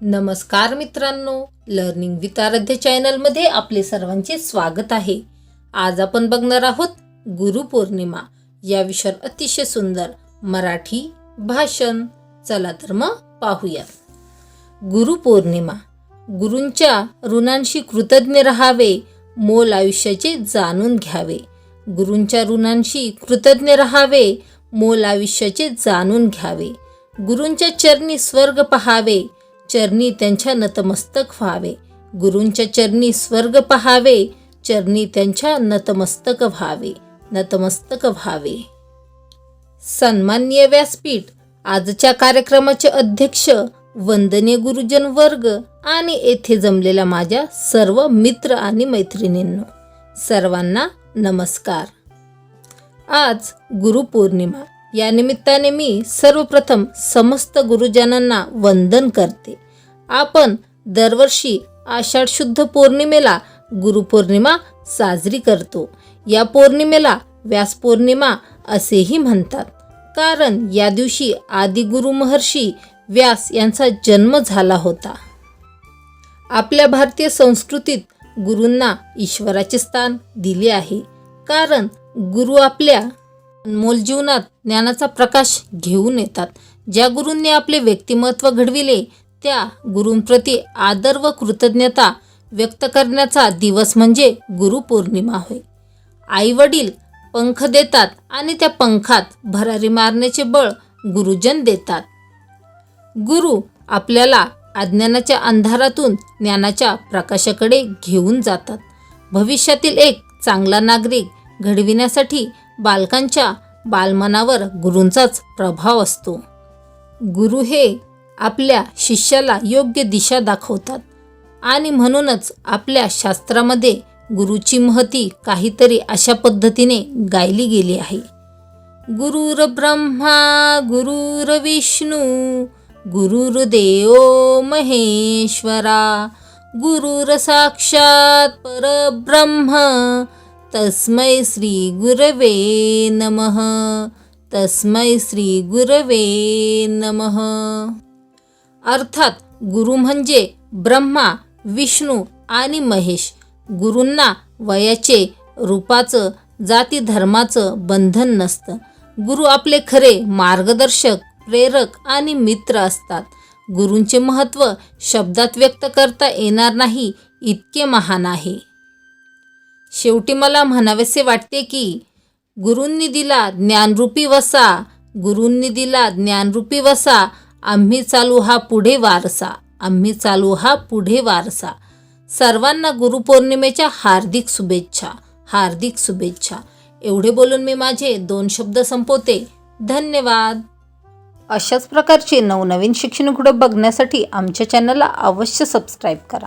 नमस्कार मित्रांनो learning with आराध्य चॅनलमध्ये आपले सर्वांचे स्वागत आहे. आज आपण बघणार आहोत गुरुपौर्णिमा या विषयावर अतिशय सुंदर मराठी भाषण. चला तर मग पाहूयात. गुरुपौर्णिमा गुरूंच्या ऋणांशी कृतज्ञ राहावे मोल आयुष्याचे जाणून घ्यावे. गुरूंच्या ऋणांशी कृतज्ञ राहावे मोल आयुष्याचे जाणून घ्यावे. गुरूंच्या चरणी स्वर्ग पहावे चरणी त्यांच्या नतमस्तक व्हावे. गुरूंच्या चरणी स्वर्ग पहावे. चरणी त्यांच्या नतमस्तक व्हावे. नतमस्तक व्हावे. सन्मान्य व्यासपीठ आजच्या कार्यक्रमाचे अध्यक्ष वंदनीय गुरुजन वर्ग आणि येथे जमलेल्या माझ्या सर्व मित्र आणि मैत्रिणींनो सर्वांना नमस्कार. आज गुरुपौर्णिमा. या निमित्ताने मी सर्वप्रथम समस्त गुरुजनांना वंदन करते. आपण दरवर्षी आषाढ शुद्ध पौर्णिमेला गुरुपौर्णिमा साजरी करतो. या पौर्णिमेला व्यास पौर्णिमा असेही म्हणतात. कारण या दिवशी आदिगुरु महर्षी व्यास यांचा जन्म झाला होता. आपल्या भारतीय संस्कृतीत गुरूंना ईश्वराचे स्थान दिले आहे. कारण गुरु आपल्या अनमोल जीवनात ज्ञानाचा प्रकाश घेऊन येतात. ज्या गुरूंनी आपले व्यक्तिमत्व घडविले त्या गुरूंप्रती आदर व कृतज्ञता व्यक्त करण्याचा दिवस म्हणजे गुरुपौर्णिमा होय. आई वडील पंख देतात आणि त्या पंखात भरारी मारण्याचे बळ गुरुजन देतात. गुरु आपल्याला अज्ञानाच्या अंधारातून ज्ञानाच्या प्रकाशाकडे घेऊन जातात. भविष्यातील एक चांगला नागरिक घडविण्यासाठी बालकांच्या बालमनावर गुरूंचाच प्रभाव असतो. गुरु हे आपल्या शिष्याला योग्य दिशा दाखवतात आणि म्हणूनच आपल्या शास्त्रामध्ये गुरुची महती काहीतरी अशा पद्धतीने गायली गेली आहे. गुरुर ब्रह्मा गुरुर विष्णू गुरुर्देव महेश्वरा गुरुर साक्षात परब्रह्म तस्मै श्री गुरवे नमः। तस्मै श्री गुरवे नमः। अर्थात गुरु म्हणजे ब्रह्मा विष्णू आणि महेश. गुरूंना वयाचे रूपाचं जाती धर्माचं बंधन नसतं. गुरु आपले खरे मार्गदर्शक प्रेरक आणि मित्र असतात. गुरूंचे महत्त्व शब्दात व्यक्त करता येणार नाही इतके महान आहे. शेवटी मला म्हणावेसे वाटते की गुरूंनी दिला ज्ञानरूपी वसा गुरूंनी दिला ज्ञानरूपी वसा आम्ही चालू हा पुढे वारसा आम्ही चालू हा पुढे वारसा. सर्वांना गुरुपौर्णिमेच्या हार्दिक शुभेच्छा हार्दिक शुभेच्छा. एवढे बोलून मी माझे दोन शब्द संपवते. धन्यवाद. अशाच प्रकारचे नवनवीन शिक्षण कुठं बघण्यासाठी आमच्या चॅनलला अवश्य सबस्क्राईब करा.